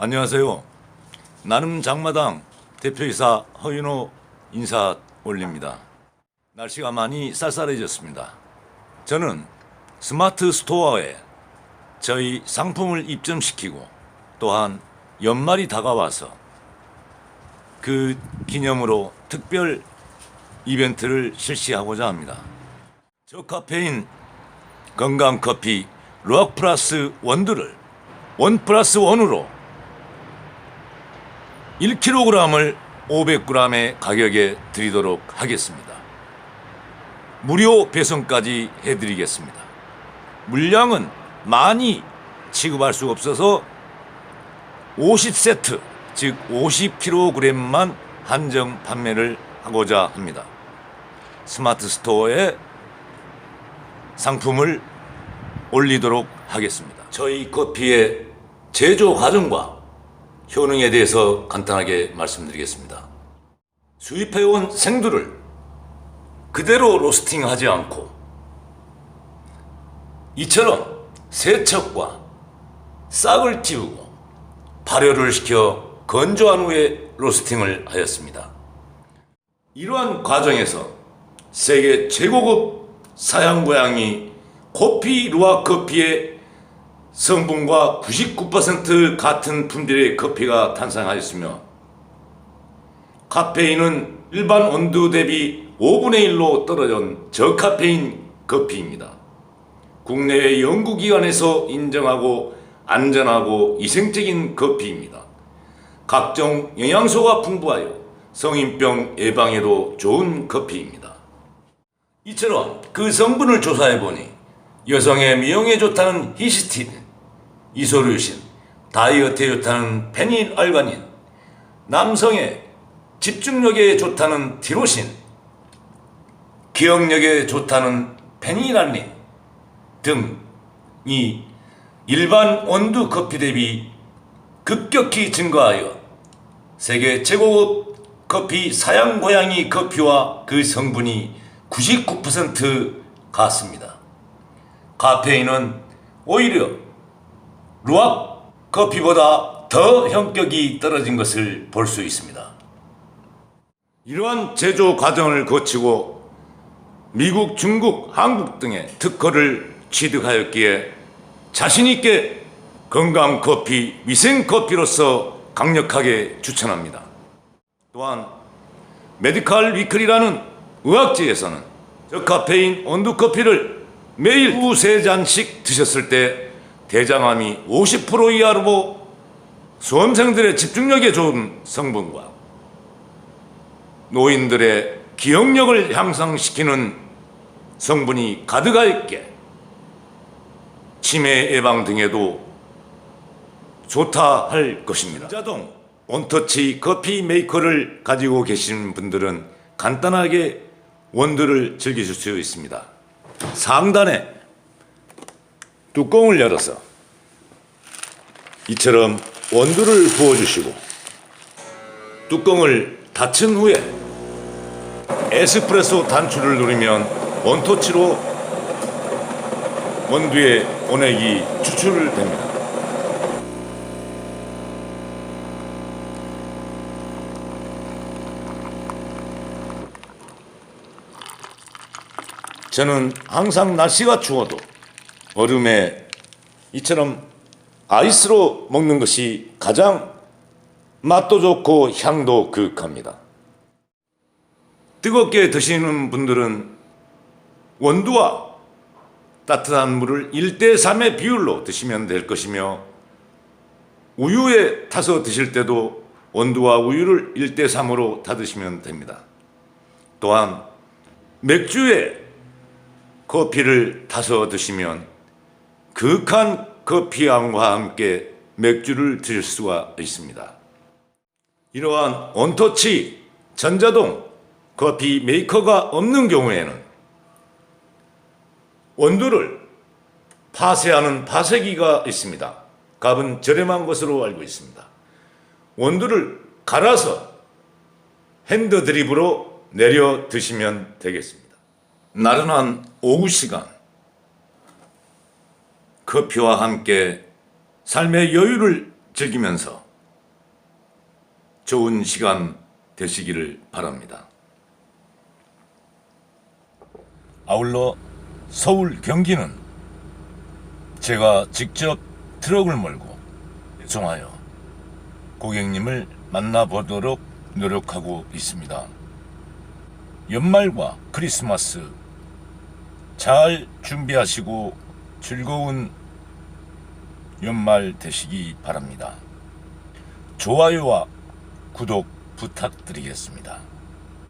안녕하세요. 나눔 장마당 대표이사 허윤호 인사 올립니다. 날씨가 많이 쌀쌀해졌습니다. 저는 스마트 스토어에 저희 상품을 입점시키고 또한 연말이 다가와서 그 기념으로 특별 이벤트를 실시하고자 합니다. 저카페인 건강 커피 록 플러스 원두를 원 플러스 원으로 1kg을 500g의 가격에 드리도록 하겠습니다. 무료 배송까지 해드리겠습니다. 물량은 많이 취급할 수 없어서 50세트, 즉 50kg만 한정 판매를 하고자 합니다. 스마트 스토어에 상품을 올리도록 하겠습니다. 저희 커피의 제조 과정과 효능에 대해서 간단하게 말씀드리겠습니다. 수입해온 생두를 그대로 로스팅하지 않고 이처럼 세척과 싹을 틔우고 발효를 시켜 건조한 후에 로스팅을 하였습니다. 이러한 과정에서 세계 최고급 사양 고양이 코피 루아 커피의 성분과 99% 같은 품질의 커피가 탄생하였으며 카페인은 일반 온도 대비 5분의 1로 떨어진 저카페인 커피입니다. 국내외 연구기관에서 인정하고 안전하고 위생적인 커피입니다. 각종 영양소가 풍부하여 성인병 예방에도 좋은 커피입니다. 이처럼 그 성분을 조사해 보니 여성의 미용에 좋다는 히스틴, 이소류 신, 다이어트에 좋다는 페닐알가닌, 남성의 집중력에 좋다는 티로신, 기억력에 좋다는 페니랄린 등이 일반 원두 커피 대비 급격히 증가하여 세계 최고급 커피 사양 고양이 커피와 그 성분이 99% 같습니다. 카페인은 오히려 루악 커피보다 더 형격이 떨어진 것을 볼 수 있습니다. 이러한 제조 과정을 거치고 미국, 중국, 한국 등의 특허를 취득하였기에 자신 있게 건강 커피, 위생 커피로서 강력하게 추천합니다. 또한 메디칼 위클이라는 의학지에서는 저카페인 원두 커피를 매일 두세 잔씩 드셨을 때 대장암이 50% 이하로 수험생들의 집중력에 좋은 성분과 노인들의 기억력을 향상시키는 성분이 가득하였기에 치매 예방 등에도 좋다 할 것입니다. 자동 원터치 커피 메이커를 가지고 계신 분들은 간단하게 원두를 즐기실 수 있습니다. 상단에 뚜껑을 열어서 이처럼 원두를 부어주시고 뚜껑을 닫힌 후에 에스프레소 단추를 누르면 원터치로 원두의 원액이 추출됩니다. 저는 항상 날씨가 추워도 얼음에 이처럼 아이스로 먹는 것이 가장 맛도 좋고 향도 그윽합니다. 뜨겁게 드시는 분들은 원두와 따뜻한 물을 1대 3의 비율로 드시면 될 것이며 우유에 타서 드실 때도 원두와 우유를 1대 3으로 다 드시면 됩니다. 또한 맥주에 커피를 타서 드시면 극한 커피향과 함께 맥주를 드실 수가 있습니다. 이러한 원터치 전자동 커피 메이커가 없는 경우에는 원두를 파쇄하는 파쇄기가 있습니다. 값은 저렴한 것으로 알고 있습니다. 원두를 갈아서 핸드 드립으로 내려 드시면 되겠습니다. 나른한 오후 시간 커피와 함께 삶의 여유를 즐기면서 좋은 시간 되시기를 바랍니다. 아울러 서울 경기는 제가 직접 트럭을 몰고 배송하여 고객님을 만나보도록 노력하고 있습니다. 연말과 크리스마스 잘 준비하시고 즐거운 연말 되시기 바랍니다. 좋아요와 구독 부탁드리겠습니다.